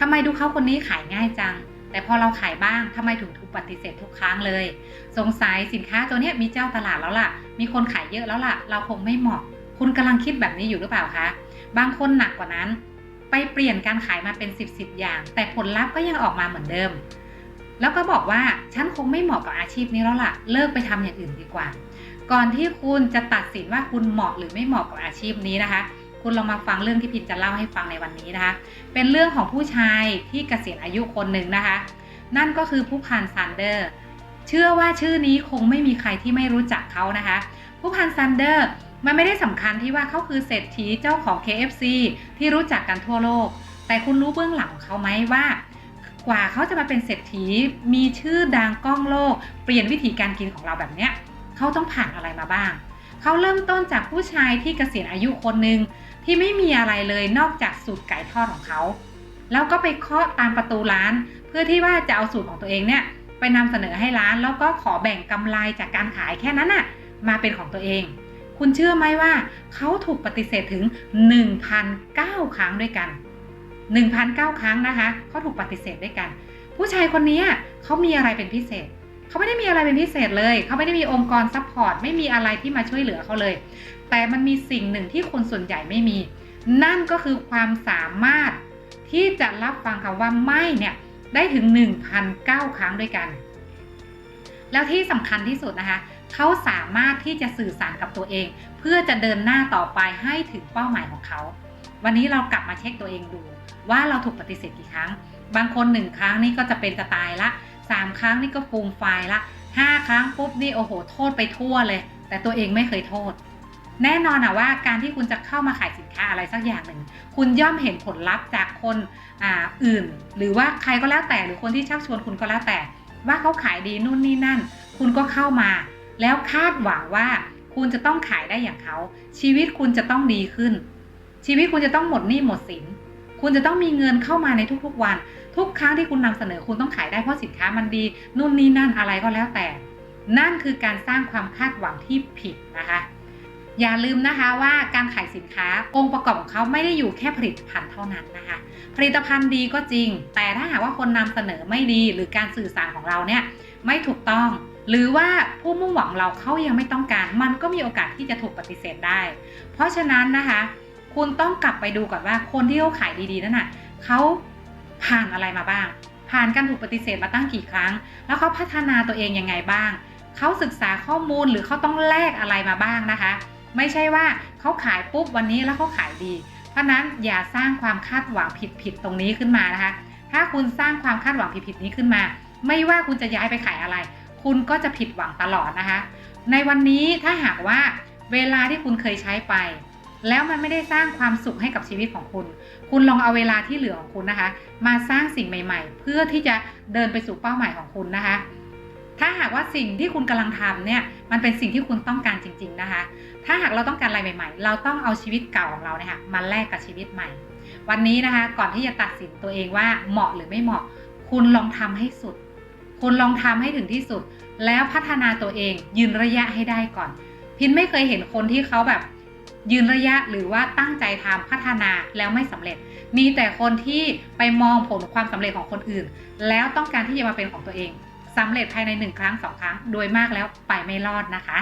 ทำไมดูเขาคนนี้ขายง่ายจัง แต่พอเราขายบ้างทำไมถึงถูกปฏิเสธทุกครั้งเลย สงสัยสินค้าตัวนี้มีเจ้าตลาดแล้วล่ะ มีคนขายเยอะแล้วล่ะ เราคงไม่เหมาะ คุณกำลังคิดแบบนี้อยู่หรือเปล่าคะ บางคนหนักกว่านั้น ไปเปลี่ยนการขายมาเป็น10บสอย่าง แต่ผลลัพธ์ก็ยังออกมาเหมือนเดิม แล้วก็บอกว่าฉันคงไม่เหมาะกับอาชีพนี้แล้วล่ะ เลิกไปทำอย่างอื่นดีกว่า ก่อนที่คุณจะตัดสินว่าคุณเหมาะหรือไม่เหมาะกับอาชีพนี้นะคะ คุณลองมาฟังเรื่องที่พินจะเล่าให้ฟังในวันนี้นะคะ เป็นเรื่องของผู้ชายที่เกษียณอายุคนหนึ่งนะคะ นั่นก็คือผู้พันซันเดอร์ เชื่อว่าชื่อนี้คงไม่มีใครที่ไม่รู้จักเขานะคะ ผู้พันซันเดอร์มันไม่ได้สำคัญที่ว่าเขาคือเศรษฐีเจ้าของ KFC ที่รู้จักกันทั่วโลก แต่คุณรู้เบื้องหลังของเขาไหมว่า กว่าเขาจะมาเป็นเศรษฐี มีชื่อดังก้องโลก เปลี่ยนวิธีการกินของเราแบบเนี้ยเขาต้องผ่านอะไรมาบ้าง เขาเริ่มต้นจากผู้ชายที่เกษียณอายุคนหนึ่งที่ไม่มีอะไรเลยนอกจากสูตรไก่ทอดของเขา แล้วก็ไปเคาะตามประตูร้าน เพื่อที่ว่าจะเอาสูตรของตัวเองเนี่ยไปนำเสนอให้ร้านแล้วก็ขอแบ่งกำไรจากการขายแค่นั้นน่ะมาเป็นของตัวเอง คุณเชื่อไหมว่าเขาถูกปฏิเสธถึง 1,009 ครั้งด้วยกัน 1,009 ครั้งนะคะเขาถูกปฏิเสธด้วยกัน ผู้ชายคนนี้เขามีอะไรเป็นพิเศษ เขาไม่ได้มีอะไรเป็นพิเศษเลย เขาไม่ได้มีองค์กรซัพพอร์ต ไม่มีอะไรที่มาช่วยเหลือเขาเลย แต่มันมีสิ่งหนึ่งที่คนส่วนใหญ่ไม่มี นั่นก็คือความสามารถที่จะรับฟังคำว่าไม่เนี่ยได้ถึง 1,009 ครั้งด้วยกัน แล้วที่สำคัญที่สุดนะคะ เขาสามารถที่จะสื่อสารกับตัวเอง เพื่อจะเดินหน้าต่อไปให้ถึงเป้าหมายของเขา วันนี้เรากลับมาเช็คตัวเองดู ว่าเราถูกปฏิเสธกี่ครั้ง บางคนหนึ่งครั้งนี่ก็จะเป็นจะตายละ สามครั้งนี่ก็ฟูมไฟล์ละห้าครั้งปุ๊บนี่โอ้โหโทษไปทั่วเลย แต่ตัวเองไม่เคยโทษ แน่นอนอะว่าการที่คุณจะเข้ามาขายสินค้าอะไรสักอย่างหนึ่ง คุณย่อมเห็นผลลัพธ์จากคนออื่น หรือว่าใครก็แล้วแต่หรือคนที่ชักชวนคุณก็แล้วแต่ ว่าเขาขายดีนู่นนี่นั่น คุณก็เข้ามา แล้วคาดหวังว่าคุณจะต้องขายได้อย่างเขา ชีวิตคุณจะต้องดีขึ้น ชีวิตคุณจะต้องหมดหนี้หมดสิน คุณจะต้องมีเงินเข้ามาในทุกๆวัน ทุกครั้งที่คุณนำเสนอคุณต้องขายได้เพราะสินค้ามันดี นู่นนี่นั่นอะไรก็แล้วแต่ นั่นคือการสร้างความคาดหวังที่ผิดนะคะ อย่าลืมนะคะว่าการขายสินค้าองค์ประกอบของเขาไม่ได้อยู่แค่ผลิตภัณฑ์เท่านั้นนะคะ ผลิตภัณฑ์ดีก็จริง แต่ถ้าหากว่าคนนำเสนอไม่ดีหรือการสื่อสารของเราเนี่ยไม่ถูกต้องหรือว่าผู้มุ่งหวังเราเขายังไม่ต้องการ มันก็มีโอกาสที่จะถูกปฏิเสธได้ เพราะฉะนั้นนะคะ คุณต้องกลับไปดูก่อนว่าคนที่เขาขายดีๆนั่นน่ะเขาผ่านอะไรมาบ้าง ผ่านการถูกปฏิเสธมาตั้งกี่ครั้ง แล้วเขาพัฒนาตัวเองยังไงบ้าง เขาศึกษาข้อมูลหรือเขาต้องแลกอะไรมาบ้างนะคะ ไม่ใช่ว่าเขาขายปุ๊บวันนี้แล้วเขาขายดี เพราะนั้นอย่าสร้างความคาดหวังผิดๆตรงนี้ขึ้นมานะคะ ถ้าคุณสร้างความคาดหวังผิดๆนี้ขึ้นมา ไม่ว่าคุณจะย้ายไปขายอะไร คุณก็จะผิดหวังตลอดนะคะ ในวันนี้ถ้าหากว่าเวลาที่คุณเคยใช้ไป แล้วมันไม่ได้สร้างความสุขให้กับชีวิตของคุณ คุณลองเอาเวลาที่เหลือของคุณนะคะ มาสร้างสิ่งใหม่ ๆ เพื่อที่จะเดินไปสู่เป้าหมายของคุณนะคะ ถ้าหากว่าสิ่งที่คุณกำลังทำเนี่ย มันเป็นสิ่งที่คุณต้องการจริง ๆนะคะ ถ้าหากเราต้องการอะไรใหม่ ๆ เราต้องเอาชีวิตเก่าของเราเนี่ยค่ะมาแลกกับชีวิตใหม่ วันนี้นะคะ ก่อนที่จะตัดสินตัวเองว่าเหมาะหรือไม่เหมาะ คุณลองทำให้สุด คุณลองทำให้ถึงที่สุด แล้วพัฒนาตัวเองยืนระยะให้ได้ก่อน พินไม่เคยเห็นคนที่เขาแบบ ยืนระยะหรือว่าตั้งใจทำพัฒนาแล้วไม่สำเร็จ มีแต่คนที่ไปมองผลความสำเร็จของคนอื่น แล้วต้องการที่จะมาเป็นของตัวเองสำเร็จภายในหนึ่งครั้งสองครั้ง โดยมากแล้วไปไม่รอดนะคะ